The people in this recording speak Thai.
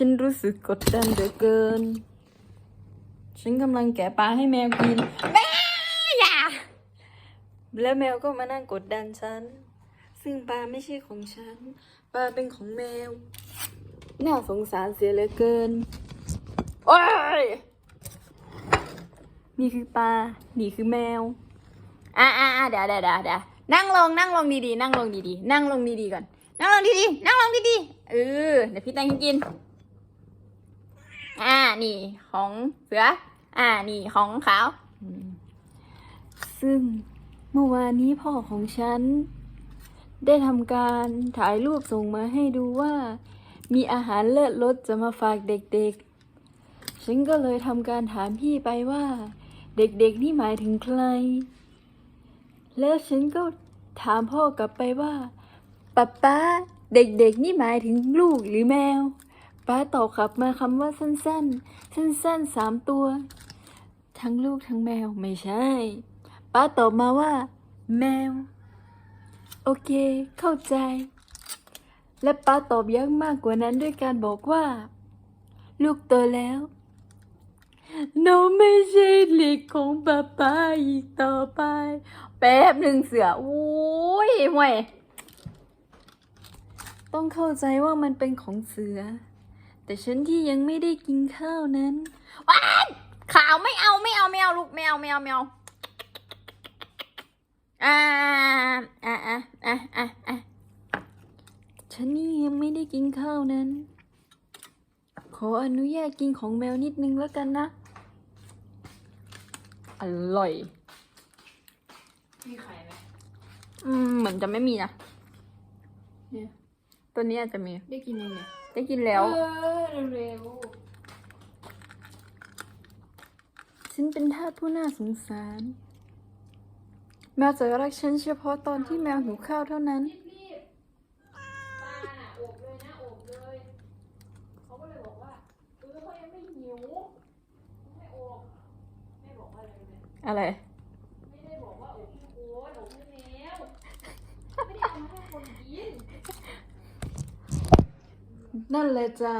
ฉันรู้สึกกดดันเหลือเกิน ฉันกำลังแกะปลาให้แมวกินแม่อย่าแล้วแมวก็มานั่งกดดันฉัน ซึ่งปลาไม่ใช่ของฉัน ปลาเป็นของแมว น่าสงสารเสียเหลือเกิน โอ้ย นี่คือปลา นี่คือแมว อะอะอะเดี๋ยวเดี๋ยวเดี๋ยวเดี๋ยวนั่งลงนั่งลงดีๆ นั่งลงดีๆ นั่งลงดีๆก่อน นั่งลงดีๆ นั่งลงดีๆ เออ เดี๋ยวพี่แตงให้กิน อ่า นี่ของเสือ อ่า นี่ของขาว ซึ่งเมื่อวานนี้พ่อของฉัน ได้ทำการถ่ายรูปส่งมาให้ดูว่า มีอาหารเลิศรสจะมาฝากเด็กๆ ฉันก็เลยทำการถามพี่ไปว่า เด็กๆนี่หมายถึงใคร แล้วฉันก็ถามพ่อกลับไปว่าป๊าป๊าเด็กๆนี่หมายถึงลูกหรือแมว ป้าตอบกลับมาคำว่าสั้นๆ สั้นๆสามตัว ทั้งลูกทั้งแมวไม่ใช่ ป้าตอบมาว่า แมว โอเค เข้าใจ และป้าตอบย้ำมากกว่านั้นด้วยการบอกว่า ลูกโตแล้วเราไม่ใช่เด็กของป้าป้าอีกต่อไป แป๊บหนึ่งเสือ โอ้ยห่วย ต้องเข้าใจว่ามันเป็นของเสือ แต่ฉันที่ยังไม่ได้กินข้าวนั้นว้ายขาวไม่เอาไม่เอาไม่เอาลูกไม่เอาไม่เอาไม่เอาอ่าอ่าอ่าอ่าอ่าอ่าฉันนี่ยังไม่ได้กินข้าวนั้น ขออนุญาตกินของแมวนิดนึงแล้วกันนะ อร่อย มีไข่ไหมอืมเหมือนจะไม่มีนะเนี่ยตัวนี้อาจจะมี ได้กินยังไง ได้กินแล้ว เออเร็วฉันเป็นทาสผู้น่าสงสาร แมวจะรักฉันเฉพาะตอนที่แมวหิวข้าวเท่านั้น รีบรีบป้าน่ะอบเลยนะอบเลย เขาก็เลยบอกว่าเออเขายังไม่หิวไม่อบแม่บอกว่าอะไรรู้ไหมอะไร ไม่ได้บอกว่าอบให้โค้ดอบให้แมวไม่ได้เอามาให้ค นกินนั่นเลยจ้ะ